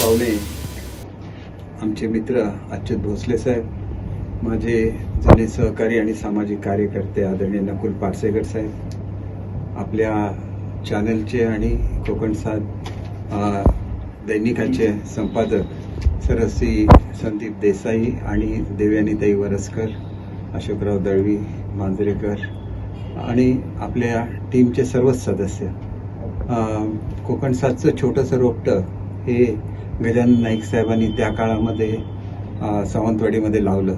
पावले आमचे मित्र अच्युत भोसले साहेब माझे जुने सहकारी आणि सामाजिक कार्यकर्ते आदरणीय नकुल पारसेकर साहेब आपल्या चॅनलचे आणि कोकण सात दैनिकाचे संपादक सरसी संदीप देसाई आणि देवयानीताई वरसकर अशोकराव दळवी मांजरेकर आणि आपल्या टीमचे सर्वच सदस्य. कोकण सातचं छोटंसं रोपटं हे गजानन नाईक साहेबांनी त्या काळामध्ये सावंतवाडीमध्ये लावलं.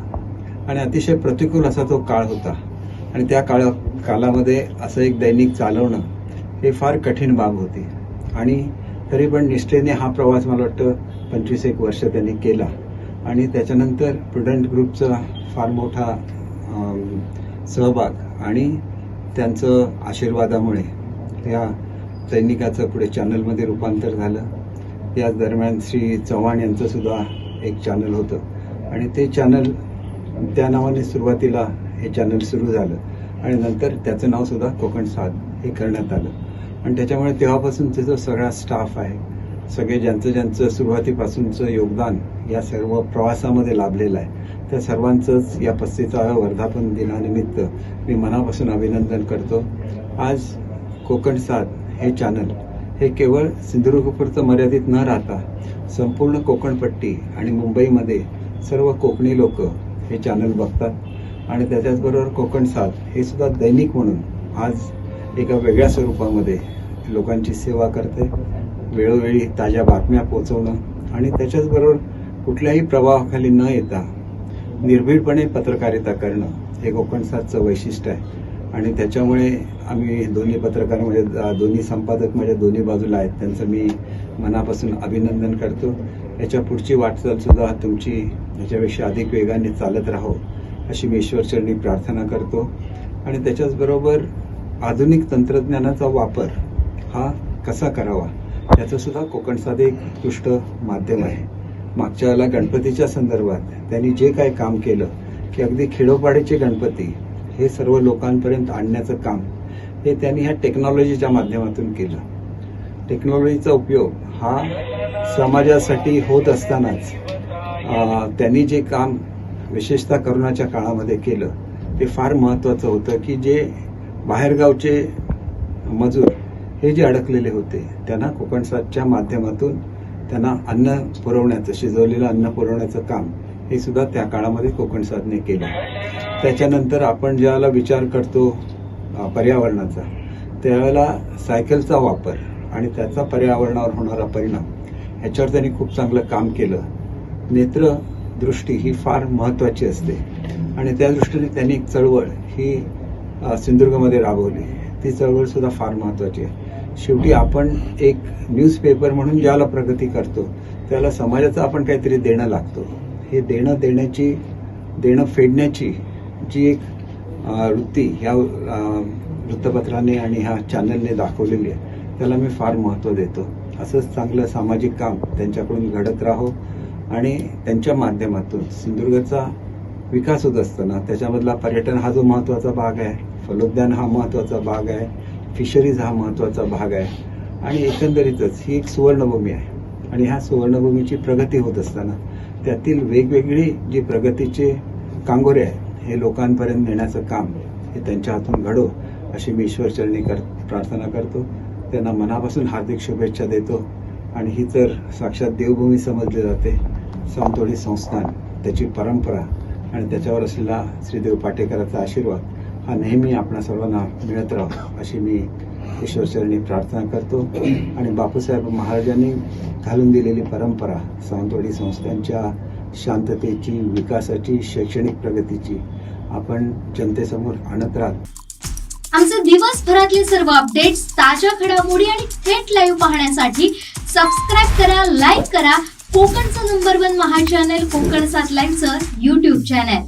आणि अतिशय प्रतिकूल असा तो काळ होता. आणि त्या काळा कालामध्ये असं एक दैनिक चालवणं हे फार कठीण बाब होती. आणि तरी पण निष्ठेने हा प्रवास मला वाटतं पंचवीस एक वर्ष त्यांनी केला. आणि त्याच्यानंतर प्रुडंट ग्रुपचा फार मोठा सहभाग आणि त्यांचं आशीर्वादामुळे या सैनिकाचं पुढे चॅनलमध्ये रूपांतर झालं. त्याच दरम्यान श्री चव्हाण यांचं सुद्धा एक चॅनल होतं. आणि ते चॅनल त्या नावाने सुरुवातीला हे चॅनल सुरू झालं. आणि नंतर त्याचं नाव सुद्धा कोकण साध हे करण्यात आलं. आणि त्याच्यामुळे तेव्हापासूनचा जो सगळा स्टाफ आहे सगळे ज्यांचं ज्यांचं सुरुवातीपासूनचं योगदान या सर्व प्रवासामध्ये लाभलेलं आहे त्या सर्वांचंच या पस्तीचा वर्धापन दिनानिमित्त मी मनापासून अभिनंदन करतो. आज कोकण साध हे चॅनल हे केवळ सिंधुदुर्गपूरचं मर्यादित न राहता संपूर्ण कोकणपट्टी आणि मुंबईमध्ये सर्व कोकणी लोक हे चॅनल बघतात. आणि त्याच्याचबरोबर कोकण साथ हे सुद्धा दैनिक म्हणून आज एका वेगळ्या स्वरूपामध्ये लोकांची सेवा करते. वेळोवेळी ताज्या बातम्या पोचवणं आणि त्याच्याचबरोबर कुठल्याही प्रभावाखाली न येता निर्भीडपणे पत्रकारिता करणं हे कोकण साथचं वैशिष्ट्य आहे. आणि त्याच्यामुळे आम्ही दोन्ही पत्रकार म्हणजे दोन्ही संपादक माझ्या दोन्ही बाजूला आहेत. त्यांचं मी मनापासून अभिनंदन करतो. याच्या पुढची वाटचालसुद्धा तुमची याच्यापेक्षा अधिक वेगाने चालत राहो अशी मी ईश्वरचरणी प्रार्थना करतो. आणि त्याच्याचबरोबर आधुनिक तंत्रज्ञानाचा वापर हा कसा करावा याचंसुद्धा कोकणचा कोकण साधे एक उत्कृष्ट माध्यम आहे. मागच्या वेळेला गणपतीच्या संदर्भात त्यांनी जे काय काम केलं की अगदी खेडोपाडीचे गणपती हे सर्व लोकांपर्यंत आणण्याचं काम हे त्यांनी ह्या टेक्नॉलॉजीच्या माध्यमातून केलं. टेक्नॉलॉजीचा उपयोग हा समाजासाठी होत असतानाच त्यांनी जे काम विशेषतः करोनाच्या काळामध्ये केलं ते फार महत्त्वाचं होतं की जे बाहेरगावचे मजूर हे जे अडकलेले होते त्यांना कोकणसातच्या माध्यमातून त्यांना अन्न पुरवण्याचं शिजवलेलं अन्न पुरवण्याचं काम हे सुद्धा त्या काळामध्ये कोकणसाधने केलं. त्याच्यानंतर आपण ज्यावेळेला विचार करतो पर्यावरणाचा त्यावेळेला सायकलचा वापर आणि त्याचा पर्यावरणावर होणारा परिणाम ह्याच्यावर त्यांनी खूप चांगलं काम केलं. नेत्रदृष्टी ही फार महत्वाची असते. आणि त्या दृष्टीने त्यांनी एक चळवळ ही सिंधुदुर्गमध्ये राबवली. ती चळवळ सुद्धा फार महत्वाची आहे. शेवटी आपण एक न्यूजपेपर म्हणून ज्याला प्रगती करतो त्याला समाजाचं आपण काहीतरी देणं लागतो. हे देणं देण्याची देणं फेडण्याची जी एक वृत्ती ह्या वृत्तपत्राने आणि ह्या चॅनलने दाखवलेली आहे. त्याला मी फार महत्त्व देतो. असंच चांगलं सामाजिक काम त्यांच्याकडून घडत राहो आणि त्यांच्या माध्यमातून सिंधुदुर्गचा विकास होत असताना त्याच्यामधला पर्यटन हा जो महत्त्वाचा भाग आहे फलोद्यान हा महत्त्वाचा भाग आहे फिशरीज हा महत्त्वाचा भाग आहे आणि एकंदरीतच ही एक सुवर्णभूमी आहे. आणि ह्या सुवर्णभूमीची प्रगती होत असताना त्यातील वेगवेगळी जी प्रगतीचे कांगोरे आहेत हे लोकांपर्यंत नेण्याचं काम हे त्यांच्या हातून घडो अशी मी ईश्वरचरणी कर प्रार्थना करतो. त्यांना मनापासून हार्दिक शुभेच्छा देतो. आणि ही तर साक्षात देवभूमी समजली जाते. सावंतवाडी संस्थान त्याची परंपरा आणि त्याच्यावर असलेला श्रीदेव पाटेकरांचा आशीर्वाद हा नेहमी आपणा सर्वांना मिळत राहो अशी मी ईश्वरचरणी प्रार्थना करतो. आणि बापूसाहेब महाराजांनी घालून दिलेली परंपरा सावंतवाडी संस्थांच्या शांततेची विकासाची शैक्षणिक प्रगतीची. आपण जनतेसमोर आणत राहत. आमचे दिवसभरातले सर्व अपडेट्स ताज्या घडामोडी आणि थेट लाईव्ह पाहण्यासाठी सबस्क्राईब करा लाईक करा. कोकणचं नंबर वन महा चॅनल कोकण सात लाईव्हचं युट्यूब चॅनल